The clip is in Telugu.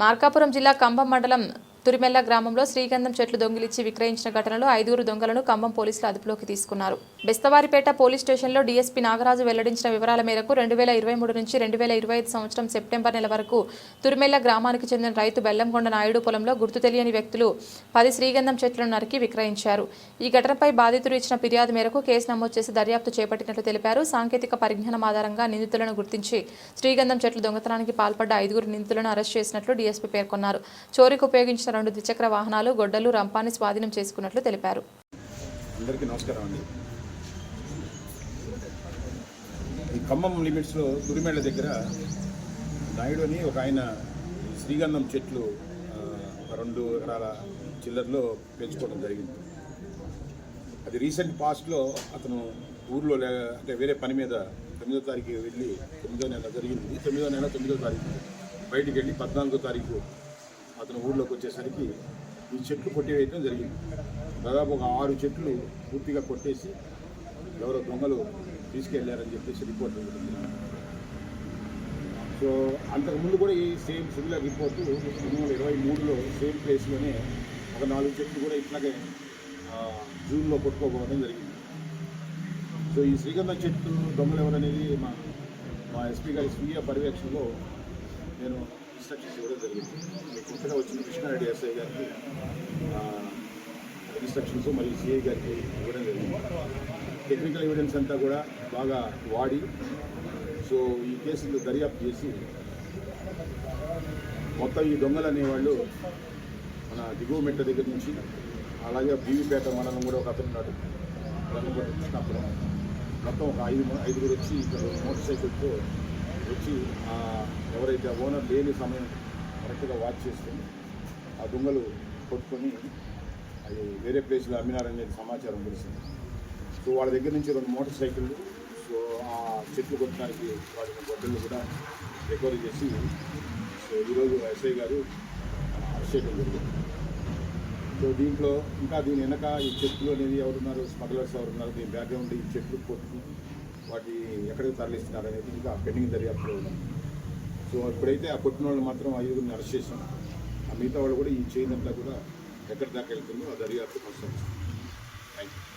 మార్కాపురం జిల్లా కంభం మండలం తురిమెల్ల గ్రామంలో శ్రీగంధం చెట్లు దొంగిలించి విక్రయించిన ఘటనలో ఐదుగురు దొంగలను ఖమ్మం పోలీసులు అదుపులోకి తీసుకున్నారు. బెస్తవారిపేట పోలీస్ స్టేషన్లో డీఎస్పీ నాగరాజు వెల్లడించిన వివరాల మేరకు రెండు వేల ఇరవై మూడు నుంచి రెండు వేల ఇరవై ఐదు సంవత్సరం సెప్టెంబర్ నెల వరకు తురిమెల్ల గ్రామానికి చెందిన రైతు బెల్లంకొండ నాయుడు పొలంలో గుర్తు తెలియని వ్యక్తులు పది శ్రీగంధం చెట్లను నరికి విక్రయించారు. ఈ ఘటనపై బాధితులు ఇచ్చిన ఫిర్యాదు మేరకు కేసు నమోదు చేసి దర్యాప్తు చేపట్టినట్లు తెలిపారు. సాంకేతిక పరిజ్ఞానం ఆధారంగా నిందితులను గుర్తించి శ్రీగంధం చెట్లు దొంగతనానికి పాల్పడ్డ ఐదుగురు నిందితులను అరెస్ట్ చేసినట్లు డీఎస్పీ పేర్కొన్నారు. చోరీకి ఉపయోగించిన రెండు ద్విచక్ర వాహనాలు గొడ్డలు రంపాన్ని స్వాధీనం చేసుకున్నట్లు తెలిపారు. అందరికీ నమస్కారం అండి. ఈ ఖమ్మం లిమిట్స్లో తురిమేళ్ళ దగ్గర నాయుడు అని ఒక ఆయన శ్రీగంధం చెట్లు రెండు ఎకరాల చిల్లర్లో పెంచుకోవడం జరిగింది. అది రీసెంట్ పాస్ట్లో అతను ఊర్లో లే అంటే వేరే పని మీద తొమ్మిదో తారీఖు వెళ్ళి తొమ్మిదో నెల జరిగింది. తొమ్మిదో నెల తొమ్మిదో తారీఖు బయటికి వెళ్ళి పద్నాలుగో తారీఖు అతను ఊళ్ళోకి వచ్చేసరికి ఈ చెట్లు కొట్టివేయడం జరిగింది. దాదాపు ఒక ఆరు చెట్లు పూర్తిగా కొట్టేసి ఎవరో దొంగలు తీసుకెళ్ళారని చెప్పేసి రిపోర్ట్ ఇవ్వడం సో అంతకుముందు కూడా ఈ సేమ్ సిమిలర్ రిపోర్టు రెండు వేల ఇరవై మూడులో సేమ్ ప్లేస్లోనే ఒక నాలుగు చెట్లు కూడా ఇట్లాగే జూన్లో కొట్టుకోపోవడం జరిగింది. సో ఈ శ్రీగంధ చెట్టు దొంగలు ఎవరనేది మా మా ఎస్పీ గారి స్వీయ పర్యవేక్షణలో నేను ఇన్స్ట్రక్షన్స్ ఇవ్వడం జరిగింది. మీకు కొత్తగా వచ్చిన కృష్ణారెడ్డి ఎస్ఐ గారికి ఇన్స్ట్రక్షన్స్ మరియు సిఐ గారికి ఇవ్వడం జరిగింది. టెక్నికల్ ఎవిడెన్స్ అంతా కూడా బాగా వాడి సో ఈ కేసులు దర్యాప్తు చేసి మొత్తం ఈ దొంగలు అనేవాళ్ళు మన దిగువ మెట్ట దగ్గర నుంచి అలాగే బీవీపేట మండలం కూడా ఒక అతను ఉన్నాడు రంగంపేట కృష్ణాపురం. మొత్తం ఒక ఐదు ఐదుగురు వచ్చి ఇక్కడ మోటార్ సైకిల్తో వచ్చి ఆ ఎవరైతే ఓనర్ లేని సమయం కరెక్ట్గా వాచ్ చేసుకొని ఆ దొంగలు కొట్టుకొని అది వేరే ప్లేస్లో అమ్మినారనేది సమాచారం తెలిసింది సో వాళ్ళ దగ్గర నుంచి రెండు మోటార్ సైకిళ్ళు సో ఆ చెట్లు కొట్టడానికి వాటిని గొడ్డలు కూడా రికవరీ చేసి సో ఈరోజు ఎస్ఐ గారు అరెస్ట్ చేయడం జరిగింది. సో దీంట్లో ఇంకా దీని వెనక ఈ చెట్లు అనేది ఎవరున్నారు స్మగ్లర్స్ ఎవరున్నారు దీని బ్యాక్గ్రౌండ్ ఈ చెట్లు కొట్టుకుని వాటి ఎక్కడికి తరలిస్తున్నారు అనేది ఇంకా పెండింగ్ దర్యాప్తులో ఉన్నాం సో ఇప్పుడైతే ఆ కొట్టిన వాళ్ళు మాత్రం ఐదుగురిని అరెస్ట్ చేశాం. ఆ మిగతా వాళ్ళు కూడా ఈ చేయినంతా కూడా ఎక్కడి దాకా వెళ్తుందో ఆ దర్యాప్తు కొనసాగిస్తాం. Thank you